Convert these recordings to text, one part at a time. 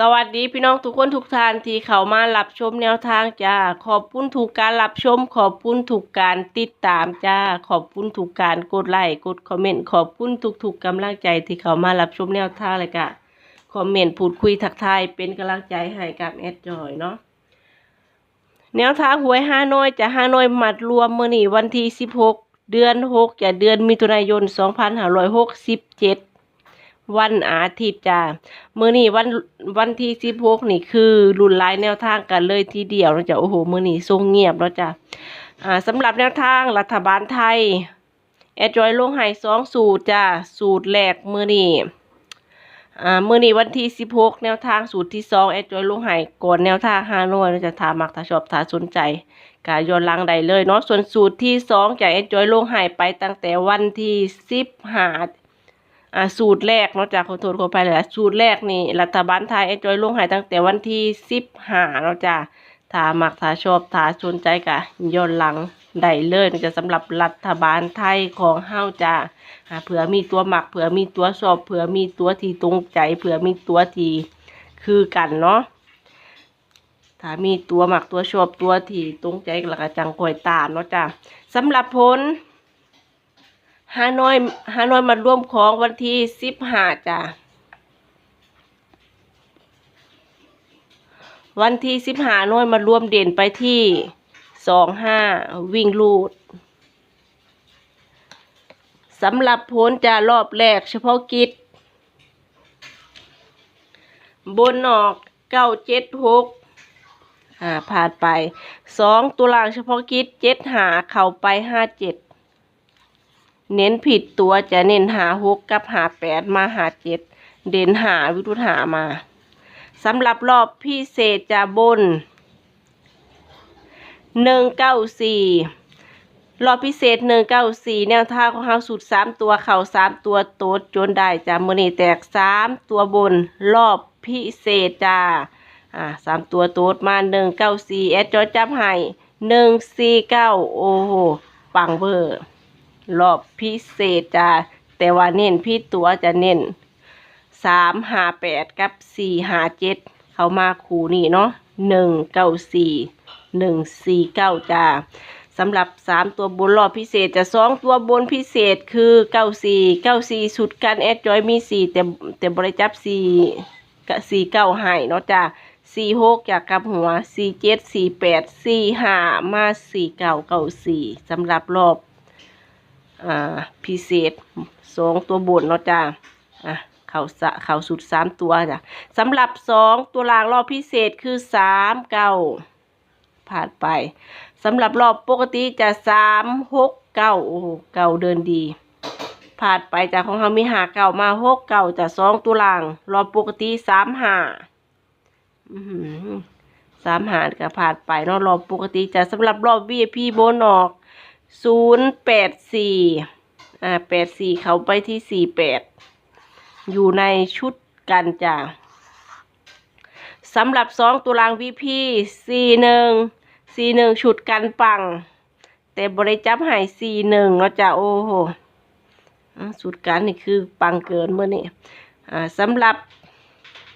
สวัสดีพี่น้องทุกคนทุกท่านที่เข้ามารับชมแนวทางจ้าขอบคุณถูกการรับชม ขอบคุณถูกการติดตามจ้าขอบคุณถูกการกดไลค์กดคอมเมนต์ขอบคุณทุกๆกำลังใจที่เข้ามารับชมแนวทางเลยกะคอมเมนต์พูดคุยทักทายเป็นกำลังใจให้กับแอดจอยเนาะแนวทางหวยห้าน้อยจะห้าน้อยมัดรวมเมื้อนี้วันที่16เดือน6จะเดือนมิถุนายน2567 วันอาทิตย์จ้ามื้อนี้วันวันที่สิบหกนี่คือรุนหลายแนวทางกันเลยทีเดียวนะจ๊ะโอ้โหมื้อนี้ทรงเงียบแล้วจ้ะอ่าสำหรับแนวทางรัฐบาลไทยแอดจอยลงให้สองสูตรจ้าสูตรแรกมื้อนี้อ่ามื้อนี้วันที่สิบหกแนวทางสูตรที่สองแอดจอยลงให้ก่อนแนวทางห้าหน่วยนะจ๊ะถามักถ้าชอบถ้าสนใจก็ย้อนลังได้เลยเนาะส่วนสูตรที่สองจากแอดจอยลงให้ไปตั้งแต่วันที่สิบห้า อ่าสูตรแรกเนาะจากขอโทษขอไปเลยสูตรแรกนี่รัฐบาลไทยไอ้จอยลงหายตั้งแต่วันที่สิบห้าเนาะจ้ะถ้ามักถ้าชอบถ้าสนใจกะย้อนหลังได้เลยนะจะสำหรับรัฐบาลไทยของเฮาจ้ะอ่าเผื่อมีตัวหมักเผื่อมีตัวชอบเผื่อมีตัวที่ตรงใจเผื่อมีตัวที่คือกันเนาะถ้ามีตัวหมักตัวชอบตัวที่ตรงใจแล้วก็จังคอยตามเนาะจ้ะสำหรับผล ฮานอยฮานอยมาร่วมของวันที่สิบห้าจ้ะวันที่สิบห้าน้อยมาร่วมเด่นไปที่สองห้าวิ่งลูดสำหรับผลจะรอบแรกเฉพาะกิจ บนออกเก้าเจ็ดหกอ่าผ่านไปสองตัวล่างเฉพาะกิจเจ็ดหาเข้าไปห้าเจ็ด เน้นผิดตัวจะเน้นหาหกกับหาแปดมาหาเจ็ดเด่นหาวิรุธหามาสำหรับรอบพิเศษจะบนหนึ่งเก้าสี่รอบพิเศษหนึ่งเก้าสี่แนวทาของเฮาสุดสามตัวเข่าสามตัวโต๊ดจนได้จ้ามือนี่แตกสามตัวบน รอบพิเศษจ้าอ่าสามตัวโต๊ดมาหนึ่งเก้าสี่แอดจอจับให้หนึ่งสี่เก้าโอ้โหปังเบอร์ รอบพิเศษจ้าแต่ว่าเน้นพี่ตัวจะเน้นสามหาแปดกับสี่หาเจ็ดเขามาคู่นี่เนาะหนึ่งเก้าสี่หนึ่งสี่เก้าจ้าสำหรับสามตัวบนรอบพิเศษจะสองตัวบนพิเศษคือเก้าสี่เก้าสี่สุดกันแอดจอยมีสี่แต่แต่บริจับสี่กับสี่เก้าให้เนาะจ้าสี่หกจากกับหัวสี่เจ็ดสี่แปดสี่ห้ามาสี่เก้าเก้าสี่สำหรับรอบ อ่าพิเศษสองตัวบนเนาะจ้าอะเขาสะเขาสุดสามตัวจ้ะสำหรับสองตัวล่างรอบพิเศษคือสามเก้าผ่านไปสำหรับรอบปกติจะสามหกเก้าโอ้เก้าเดินดีผ่านไปจากของเขามีหาเก้ามาหกเก้าจะสองตัวล่าง รอบปกติสามหาสามหาก็ผ่านไปเนาะรอบปกติจะสำหรับรอบ VIP โบนอก ศูนย์แปดสี่อ่าแปดสี่เขาไปที่สี่แปดอยู่ในชุดกันจ้ะสำหรับสองตัวรางวีพีสี่หนึ่งสี่หนึ่งชุดกันปัง แต่บริจับหายสี่หนึ่งแล้วจ้ะโอ้โหอ่าชุดกันนี่คือปังเกินเมื่อนี่อ่าสำหรับ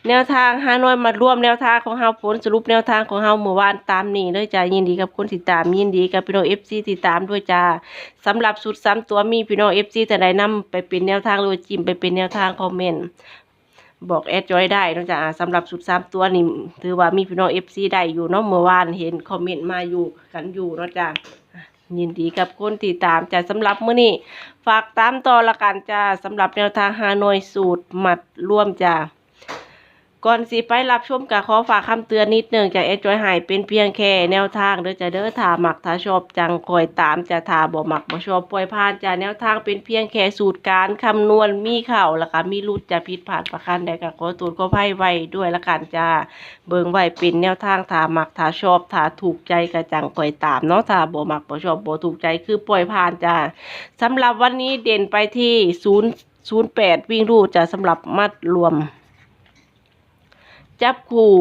แนวทางฮานอยมาร่วมแนวทางของเฮาผลสรุปแนวทางของเฮาเมื่อวานตามนี้เลยจ้ายินดีกับคนติดตามยินดีกับพี่น้องเอฟซีติดตามด้วยจ้าสำหรับสุดซ้ำตัวมีพี่น้องเอฟซีแต่ใดนำไปเป็นแนวทางหรือว่าจิ้มไปเป็นแนวทางคอมเมนต์บอกแอดจอยได้นาะจ้าสำหรับสุดซ้ำตัวนี่ถือว่ามีพี่น้องเอฟซีได้อยู่เนาะเมื่อวานเห็นคอมเมนต์มาอยู่กันอยู่เนาะจ้ายินดีกับคนติดตามจ้าสำหรับมื้อนี้ฝากตามต่อละกันจ้าสำหรับแนวทางฮานอยสูตรหมัดร่วมจ้า ก่อนสิไปรับชมกับขอฝากคำเตือนนิดหนึ่งจากเอจอยหายเป็นเพียงแค่แนวทางเด้อจะเด้อถาหมักถ้าชอบจังคอยตามจะถาบ่หมักบ่ชอบปล่อยผ่านจะแนวทางเป็นเพียงแค่สูตรการคำนวณมีเข่าแล้วก็มีรุดจะผิดพลาดประการใดก็ขอตูนก็ไพ่ไว้ด้วยละกันจ้าเบิ่งไว้เป็นแนวทางถาหมักถ้าชอบถาถูกใจก็จังคอยตามเนาะถาบ่หมักบ่ชอบบ่ถูกใจคือปล่อยผ่านจ้าสำหรับวันนี้เด่นไปที่ศูนย์ศูนย์แปดวิ่งรูดจะสำหรับมัดรวม จับคู่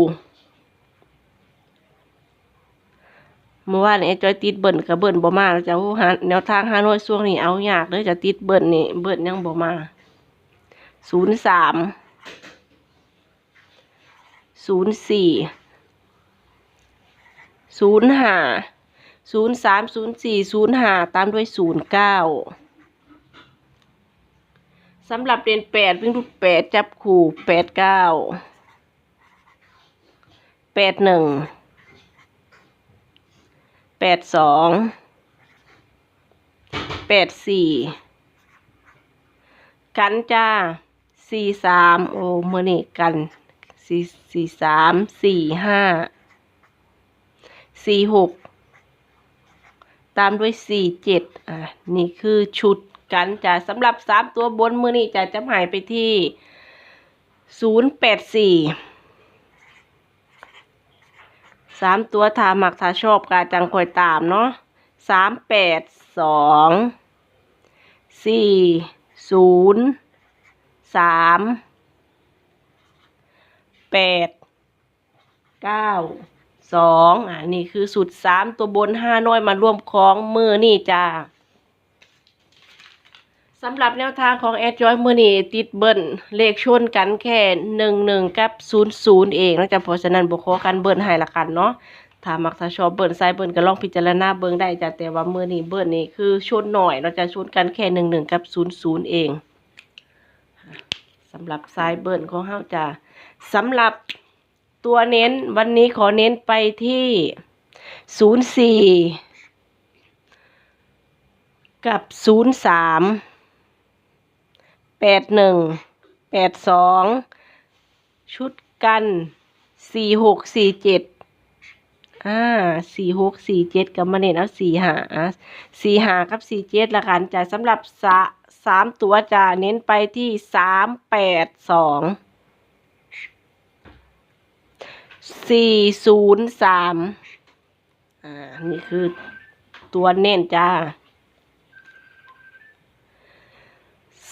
เมื่อวานไอ้จอยติดเบิ่นกับเบิ่นบ่มาแล้วจะหาแนวทางฮานอยช่วงนี้เอายากเลยจะติดเบิ่นนี่เบิ่นยังบ่มาศูนย์สามศูนย์สี่ศูนย์ห้าศูนย์สามศูนย์สี่ศูนย์ห้าตามด้วยศูนย์เก้าสำหรับเรียนแปดวิ่งรูดแปดจับคู่แปดเก้า แปดหนึ่งแปดสองแปดสี่กันจ้าสี่สามโอ้เมื่อนี่กันสี่สี่สามสี่ห้าสี่หกตามด้วยสี่เจ็ดอะนี่คือชุดกันจ้าสำหรับสามตัวบนมือนี่จะจะหายไปที่ศูนย์แปดสี่ สามตัวถาหมักถาชอบกาจังคอยตามเนาะสามแปดสองสี่ศูนย์สามแปดเก้าสองอ่านี่คือสุดสามตัวบนห้าน้อยมารวมครองมือนี่จ้า สำหรับแนวทางของแอดจอยมือนี่ติดเบิ้ลเลขชนกันแค่หนึ่งหนึ่งกับศูนย์ศูนย์เองนะจ๊ะเพราะฉะนั้นบุคอกันเบิ้ลให้ละกันเนาะถ้ามักถ้าชอบเบิ้ลไซเบิ้ลก็ลองพิจารณาเบิ้งได้จ้ะแต่ว่ามือนีเบิ้ลนี่คือชนหน่อยเราจะชนกันแค่หนึ่งหนึ่งกับศูนย์ศูนย์เองสำหรับไซเบิ้ลของเฮาจ้ะสำหรับตัวเน้นวันนี้ขอเน้นไปที่ศูนย์สี่กับศูนย์สาม แปดหนึ่งแปดสองชุดกันสี่หกสี่เจ็ดอ่าสี่หกสี่เจ็ดกับมาเน็ตเอาสี่หาสี่หากับสี่เจ็ดละกันจะสำหรับสะสามตัวจะเน้นไปที่สามแปดสองสี่ศูนย์สามอ่า นี่คือตัวเน้นจ้า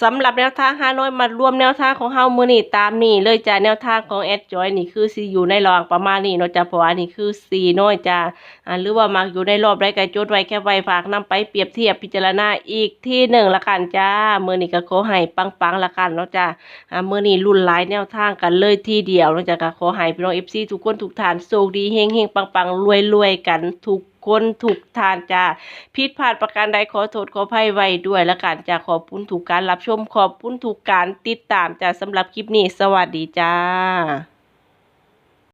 สำหรับแนวทางฮานอยมารวมแนวทางของเฮามือนี่ตามนี่เลยจ้าแนวทางของแอดจอยนี่คือซีอยู่ในรองประมาณนี้เนาะจ้าเพราะว่านี่คือซีน้อยจ้าอ่าหรือว่ามักอยู่ในรอบไรก็จดไว้แค่ไว้ฝากนำไปเปรียบเทียบพิจารณาอีกที่หนึ่งละกันจ้ามือนี่ก็ขอให้ปังๆละกันเนาะจ้าอ่ามือนี่รุ่นหลายแนวทางกันเลยทีเดียวเนาะจ้าก็ขอให้พี่น้องเอฟซีทุกคนทุกท่านโชคดีเฮงๆปังๆรวยๆกันทุก คนทุกทานจ้าผิดพลาดประการใดขอโทษขออภัยไว้ด้วยและกันจะขอบคุณถูกการรับชมขอบคุณถูกการติดตามจ้าสำหรับคลิปนี้ สวัสดีจ้า